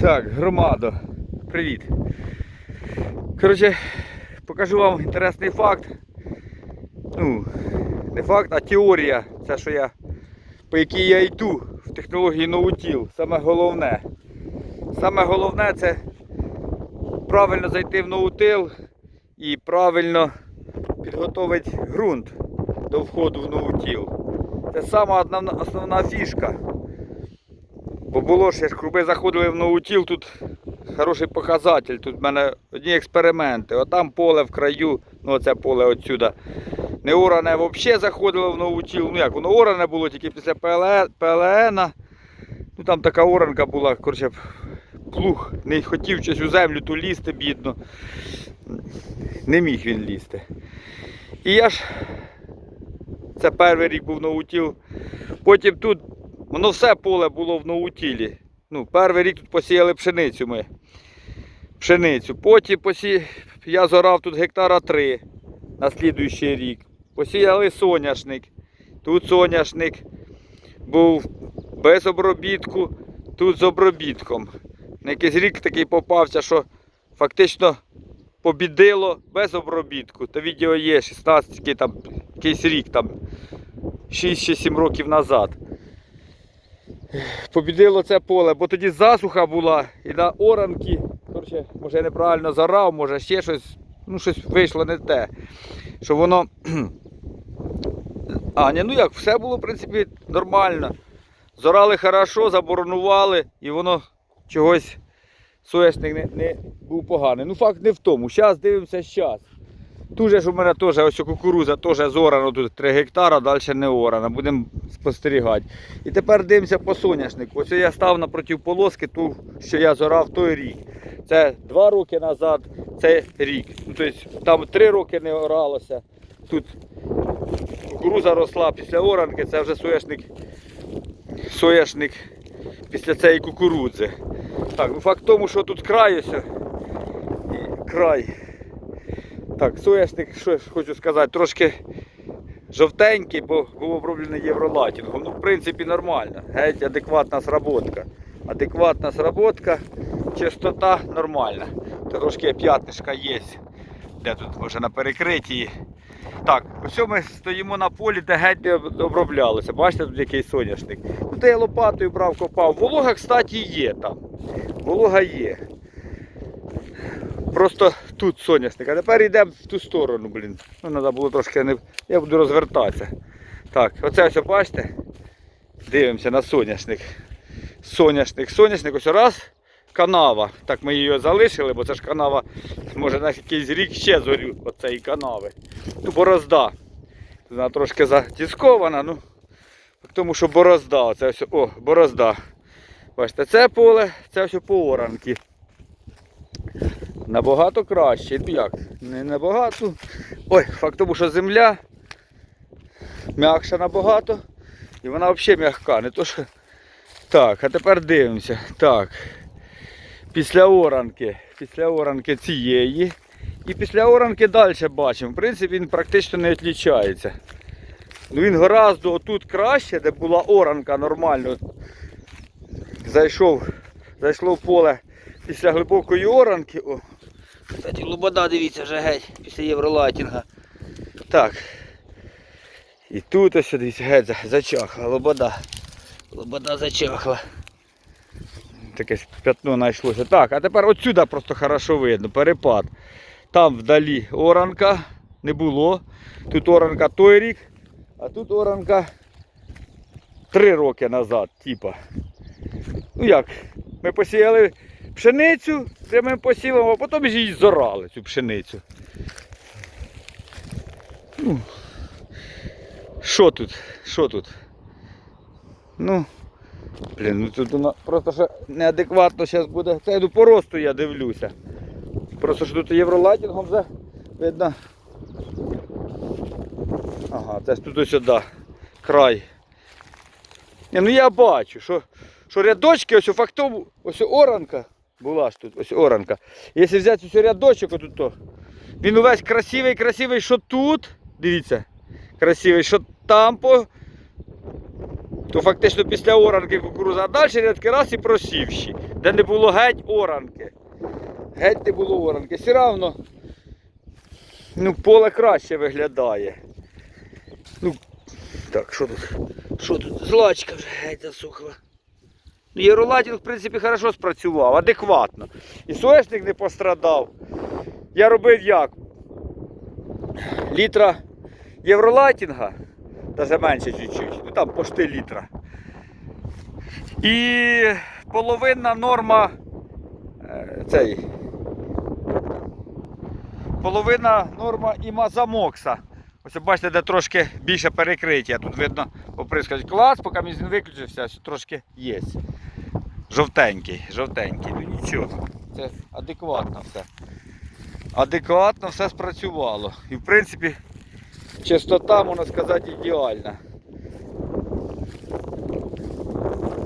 Так, громадо, привіт. Коротше, покажу вам інтересний факт. Ну, не факт, а теорія. Це що я, по якій я йду в технології ноутіл. Саме головне. Саме головне це правильно зайти в ноутил і правильно підготовити ґрунт до входу в ноутіл. Це сама основна фішка. Бо було ж, якби заходили в ноутіл, тут хороший показатель. Тут в мене одні експерименти. Отам поле в краю, ну оце поле отсюда. Не оране взагалі заходило в ноутіл. Ну як, воно оране було тільки після ПЛН. Ну там така оранка була, коротше, плуг не хотів щось у землю ту лізти, бідно. Не міг він лізти. І я ж, це перший рік був ноутіл. Потім тут Воно все поле було в ноутілі. Ну, перший рік тут посіяли пшеницю ми. Пшеницю. Потім посі... я зорав тут гектара 3 на слідуючий рік. Посіяли соняшник. Тут соняшник був без обробітку, тут з обробітком. На якийсь рік такий попався, що фактично побідило без обробітку. То відео є 16 який там, якийсь рік, там 6-7 років назад побідило це поле, бо тоді засуха була і на оранки, коротше, може я неправильно зарав, може ще щось, ну щось вийшло не те. Що воно. А, ні, ну як, все було, в принципі, нормально. Зорали хорошо, заборонували і воно чогось соняшник не, не був поганий. Ну факт не в тому. Зараз дивимося зараз. Тут ж у мене теж ось кукуруза теж зорано, тут 3 гектара, далі не орана. Будемо спостерігати. І тепер дивимося по соняшнику. Ось я став напроти полоски, ту, що я зорав той рік. Це 2 роки назад, це рік. Ну, тобто Там 3 роки не оралося. Тут кукуруза росла після оранки, це вже соняшник, соняшник після цієї кукурудзи. Так, ну факт тому, що тут край. І край. Так, соняшник, що я хочу сказати, трошки жовтенький, бо був оброблений євролатінгом. Ну, в принципі, нормально. Геть адекватна сработка. Адекватна сработка, чистота нормальна. Трошки п'ятнишка є. Де тут може на перекритті. Так, ось ми стоїмо на полі, де геть не оброблялося. Бачите, тут який соняшник. Ну, де я лопатою брав, копав. Волога, кстати, є там. Волога є. Просто тут соняшник. А тепер йдемо в ту сторону, блін. Ну, треба було трошки не. Я буду розвертатися. Так, оце ось бачите. Дивимося на соняшник. Соняшник, соняшник, ось раз. Канава. Так ми її залишили, бо це ж канава, може на якийсь рік ще зорю оцеї канави. Ну, борозда. Вона трошки затіскована, ну. Тому що борозда. Оце ось, о, борозда. Бачите, це поле, це ось по оранки. Набагато краще. Ну як? Не набагато. Ой, факт тому, що земля м'якша набагато. І вона взагалі м'яка. Не то що... Так, а тепер дивимося. Так. Після оранки. Після оранки цієї. І після оранки далі бачимо. В принципі, він практично не відлічається. Ну Він гораздо отут краще, де була оранка нормально. Зайшов, зайшло в поле після глибокої оранки. О, кстати, лобода, дивіться, вже геть після євролайтінга. Так. І тут ось дивіться, геть зачахла, лобода. Лобода зачахла. Таке п'ятно знайшлося. Так, а тепер отсюди просто хорошо видно, перепад. Там вдалі оранка не було. Тут оранка той рік, а тут оранка три роки назад, типа. Ну як, ми посіяли пшеницю прямим посівом, а потім ж її зорали, цю пшеницю. Ну, Що тут? Що тут? Ну, блін, ну тут воно просто ще неадекватно зараз буде. Це йду по росту я дивлюся. Просто що тут євролайтінгом вже видно. Ага, це ж тут сюди, край. Ні, ну я бачу, що, що рядочки, ось фактом, ось оранка була ж тут, ось оранка. Якщо взяти ось рядочок отут, то він увесь красивий, красивий, що тут, дивіться, красивий, що там по. То фактично після оранки кукуруза, а далі рядки раз і просівші. де не було геть оранки. Геть не було оранки. Все равно ну, поле краще виглядає. Ну, так, що тут? Що тут? Злачка вже геть засохла. Ну, Євролатінг, в принципі, хорошо спрацював, адекватно. І соняшник не пострадав. Я робив як? Літра євролатінга, навіть менше чуть-чуть, ну там пошти літра. І половинна норма е, цей. Половина норма імазамокса. Ось бачите, де трошки більше перекриття. Тут видно, поприскать клас, поки він виключився, ось трошки є. Жовтенький, жовтенький. Ну нічого. Це адекватно все. Адекватно все спрацювало. І в принципі чистота, можна сказати, ідеальна.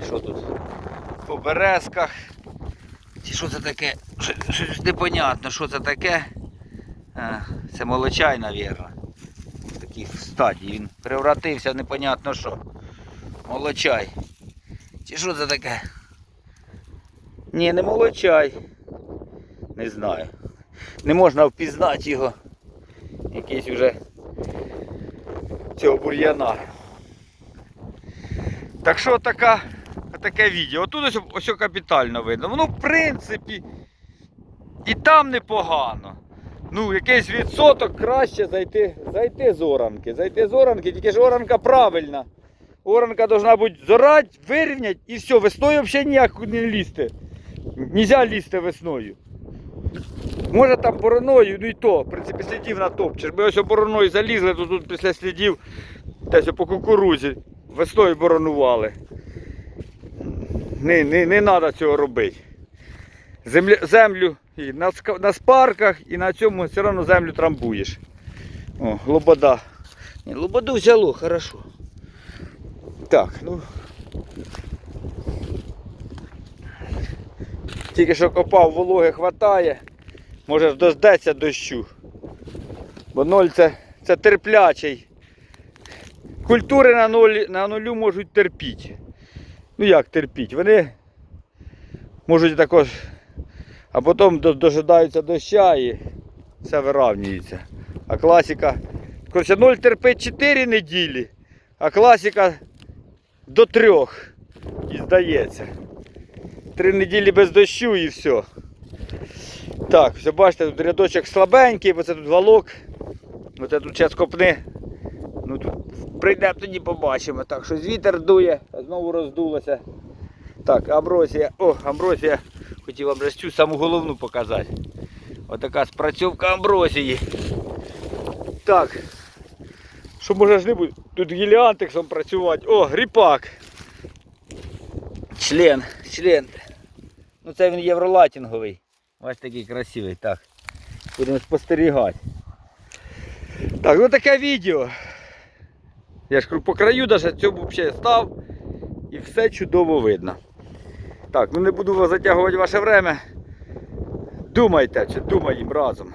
Що тут? По березках. Чи що це таке? Щось непонятно, що це таке. А, це молочай, мабуть. В такій стадії. Він превратився непонятно що. Молочай. Чи що це таке? Ні, не молочай. Не знаю. Не можна впізнати його. Якийсь уже цього бур'яна. Так що така, таке відео. Отут ось, ось капітально видно. Воно в принципі і там непогано. Ну, якийсь відсоток краще зайти, зайти з оранки. Зайти з оранки, тільки ж оранка правильна. Оранка должна бути зорать, вирівняти і все, весною взагалі ніяк не лізти. Нельзя лізти весною. Може там бороною, ну і то, в принципі, слідів натопчеш. Ми ось бороною залізли, то тут після слідів десь по кукурузі весною боронували. Не, не, не треба цього робити. Землю, землю і на, на спарках, і на цьому все одно землю трамбуєш. О, лобода. Ні, лободу взяло, хорошо. Так, ну. Тільки що копав, вологи хватає. Може дождеться дощу. Бо ноль це, це терплячий. Культури на, нолі, на нулю можуть терпіти. Ну як терпіть? Вони можуть також, а потім до- дожидаються доща і все виравнюється. А класика. Коротше, 0 терпить 4 неділі, а класика до 3 і здається. Три неділі без дощу і все. Так, все бачите, тут рядочок слабенький, бо це тут валок. Оце тут час копни. Ну тут прийдемо тоді побачимо. Так, щось вітер дує, знову роздулося. Так, амбросія. О, амбросія. Хотів вам цю саму головну показати. Отака спрацьовка амбросії. Так. Що може ж не бути? Тут гіліантексом працювати. О, гріпак. Член, член. Ну це він євролатінговий. Ось такий красивий. Так. Будемо спостерігати. Так, ну таке відео. Я ж по краю навіть цьому взагалі став і все чудово видно. Так, ну не буду затягувати ваше время. Думайте, чи думаємо разом.